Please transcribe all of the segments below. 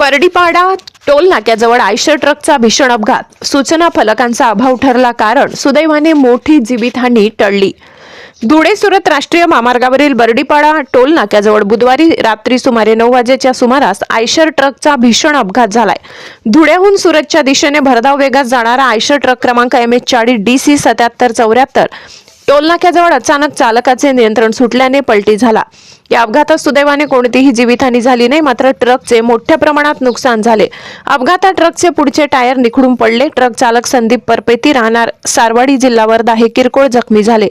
बर्डीपाडा toll नाक्याजवळ Eicher ट्रकचा भीषण अपघात. सूचना फलकांचा अभाव ठरला कारण सुदैवाने मोठी जीवितहानी टळली. धुळे सुरत राष्ट्रीय महामार्गावरील बर्डीपाडा टोल नाक्याजवळ बुधवारी रात्री सुमारे नऊ वाजेच्या सुमारास आयशर ट्रकचा भीषण अपघात झालाय. धुळ्याहून सुरतच्या दिशेने भरधाव वेगात जाणारा आयशर ट्रक क्रमांक एम एच चाळीस डी सी सत्याहत्तर चौऱ्याहत्तर टोलनाक्याजवळ अचानक चालकाचे नियंत्रण सुटल्याने पलटी झाला. या अपघातात सुदैवाने कोणतीही जीवितहानी झाली नाही मात्र ट्रकचे मोठ्या प्रमाणात नुकसान झाले. अपघातात ट्रकचे पुढचे टायर निखडून पडले. ट्रक चालक संदीप परपेती राहणार सारवाडी जिल्हा वर्धा हे किरकोळ जखमी झाले.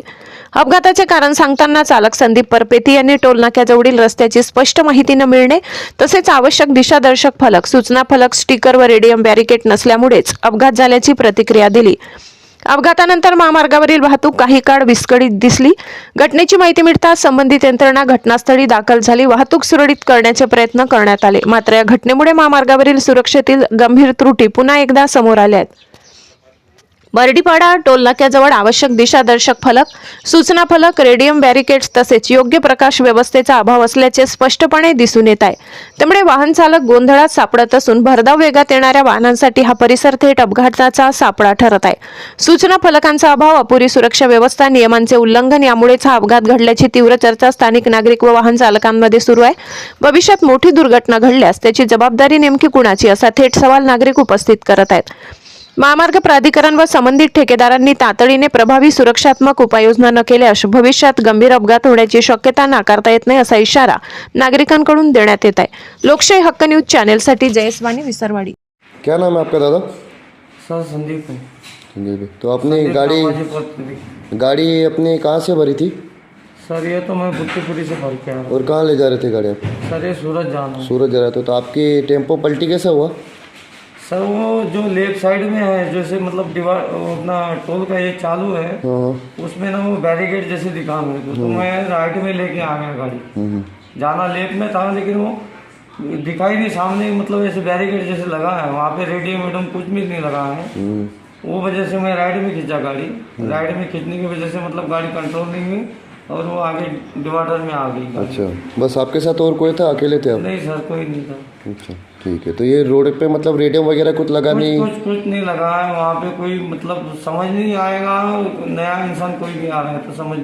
अपघाताचे कारण सांगताना चालक संदीप परपेती यांनी टोलनाक्याजवळील रस्त्याची स्पष्ट माहिती न मिळणे तसेच आवश्यक दिशादर्शक फलक सूचना फलक स्टिकर व रेडियम बॅरिकेड नसल्यामुळेच अपघात झाल्याची प्रतिक्रिया दिली. अपघातानंतर महामार्गावरील वाहतूक काही काळ विस्कळीत दिसली. घटनेची माहिती मिळताच संबंधित यंत्रणा घटनास्थळी दाखल झाली. वाहतूक सुरळीत करण्याचे प्रयत्न करण्यात आले. मात्र या घटनेमुळे महामार्गावरील सुरक्षेतील गंभीर त्रुटी पुन्हा एकदा समोर आल्या आहेत. बर्डीपाडा टोलनाक्याजवळ आवश्यक दिशादर्शक फलक सूचना फलक रेडियम बॅरिकेड्स तसेच योग्य प्रकाश व्यवस्थेचा अभाव असल्याचे स्पष्टपणे दिसून येत आहे. त्यामुळे वाहन चालक गोंधळात सापडत असून भरधाव वेगात येणाऱ्या वाहनांसाठी हा परिसर थेट अपघाताचा सापळा ठरत आहे. सूचना फलकांचा अभाव अपुरी सुरक्षा व्यवस्था नियमांचे उल्लंघन यामुळेच हा अपघात घडल्याची तीव्र चर्चा स्थानिक नागरिक व वाहन चालकांमध्ये सुरू आहे. भविष्यात मोठी दुर्घटना घडल्यास त्याची जबाबदारी नेमकी कुणाची? असा थेट सवाल नागरिक उपस्थित करत आहेत. महामार्ग प्राधिकरण व संबंधित ठेकेदारांनी तातडीने प्रभावी सुरक्षात्मक उपाययोजना न केल्यास भविष्यात गंभीर अपघात होण्याची शक्यता नाकारता येत नाही असा इशारा नागरिकांकडून देण्यात येत आहे. लोकशाही हक्क न्यूज चॅनेलसाठी जयस्वानी विसरवाडी. क्या नाम है आपका दादा? सर संदीप जी तो अपनी गाड़ी गाड़ी अपनी कहाँ से भरी थी? सर ये तो मैं बुट्टीपुरी से भर के आ रहा और कहाँ ले जा रहे थे गाड़ी आप? हूँ सर ये सूरत जाना है। सूरत जा रहे थे। तो आपकी टेम्पो पलटी कैसे हुआ? सर वो जो लेफ़्ट साइड में है जैसे मतलब डिवाइड अपना टोल का ये चालू है हाँ। हाँ उसमें ना वो बैरिकेड जैसे दिखा मेरे को। तो मैं राइट में लेके आ गया गाड़ी। हम्म, जाना लेफ़्ट में था लेकिन वो दिखाई नहीं सामने मतलब ऐसे बैरिकेड जैसे लगा है। वहाँ पे रेडियम वेडियम कुछ भी नहीं लगा है। वो वजह से मैं राइट में खींचा गाड़ी। राइट में खींचने की वजह से मतलब गाड़ी कंट्रोल नहीं हुई और वो आगे डिवाइडर में आ गई अच्छा। बस आपके साथ और कोई था? अकेले थे आप? नहीं सर कोई नहीं था। अच्छा। ठीक है तो ये रोड पे मतलब रेडियम वगैरह कुछ लगा कुछ नहीं? कुछ कुछ नहीं लगा है वहाँ पे कोई मतलब समझ नहीं आएगा नया इंसान कोई भी आ रहा है तो समझ